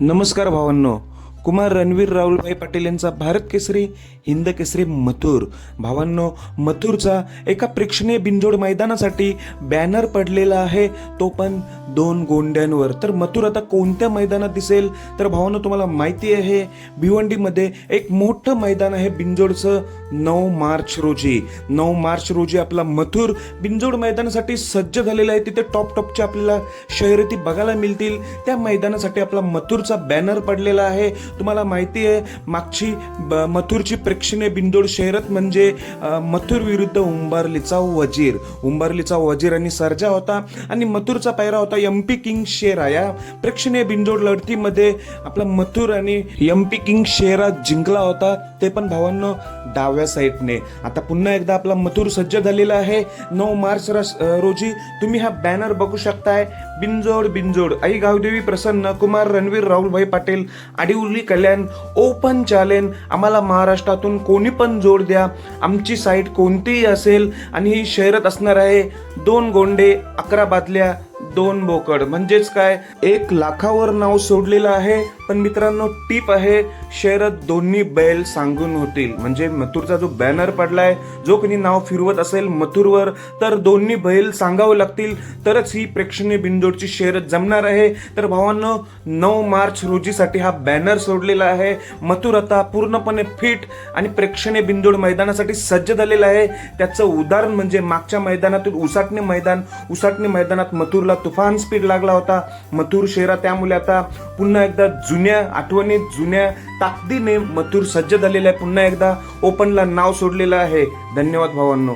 नमस्कार भावांनो. कुमार रणवीर राहुलभाई पाटील यांचा भारत केसरी हिंद केसरी मथुर. भावांनो मथुरचा एका प्रेक्षणीय बिंजोड मैदानासाठी बॅनर पडलेला आहे. तो पण दोन गोंड्यांवर. तर मथुर आता कोणत्या मैदानात दिसेल? तर भावांनो तुम्हाला माहिती आहे भिवंडीमध्ये एक मोठं मैदान आहे बिंजोडचं नऊ मार्च रोजी. नऊ मार्च रोजी आपला मथुर बिंजोड मैदानासाठी सज्ज झालेला आहे. तिथे टॉप टॉपचे आपल्याला शर्यती बघायला मिळतील. त्या मैदानासाठी आपला मथुरचा बॅनर पडलेला आहे. तुम्हाला माहिती आहे मागची ब- मथुरची प्रेक्षणीय बिंदोड शहरत म्हणजे मथुर विरुद्ध उंबारलीचा वजीर. उंबारलीचा वजीर आणि सर्जा होता आणि मथुरचा पायरा होता एम पी किंग शेरा या प्रेक्षणीय बिंदोड लढतीमध्ये आपला मथुर आणि एम पी किंग शेरा जिंकला होता ते पण भावांनो डाव्या साईडने. आता पुन्हा एकदा आपला मथुर सज्ज झालेला आहे. नऊ मार्च रोजी तुम्ही हा बॅनर बघू शकताय. बिंजोड बिंजोड आई गावदेवी प्रसन्न कुमार रणवीर राहुलभाई पाटील आडिवली कल्याण ओपन चॅलेंज आम्हाला महाराष्ट्रातून कोणी पण जोड द्या. आमची साईट कोणतीही असेल आणि ही शहरात असणार आहे दोन गोंडे अकरा बादल्या दोन बोकड. म्हणजेच काय? एक लाखावर नाव सोडलेलं आहे पण मित्रांनो टीप आहे शहरात दोन्ही बैल सांगून होतील. म्हणजे मथुरचा जो बॅनर पडलाय जो कोणी नाव फिरवत असेल मथुरवर तर दोन्ही बैल सांगावं लागतील. तरच ही प्रेक्षणीय बिंदोडची शर्यत जमणार आहे. तर भावांनो नऊ मार्च रोजीसाठी हा बॅनर सोडलेला आहे. मथुर आता पूर्णपणे फिट आणि प्रेक्षणीय बिंदोड मैदानासाठी सज्ज झालेला आहे. त्याचं उदाहरण म्हणजे मागच्या मैदानातून उसाटणे मैदान. उसाटणे मैदानात मथुरला तुफान स्पीड लागला होता. मथुर शेरा त्यामुळे आता पुन्हा एकदा जुन्या आठवणी जुन्या ताकदीने मथुर सज्ज झालेला आहे पुन्हा एकदा ओपनला नाव सोडलेलं आहे. धन्यवाद भावांनो.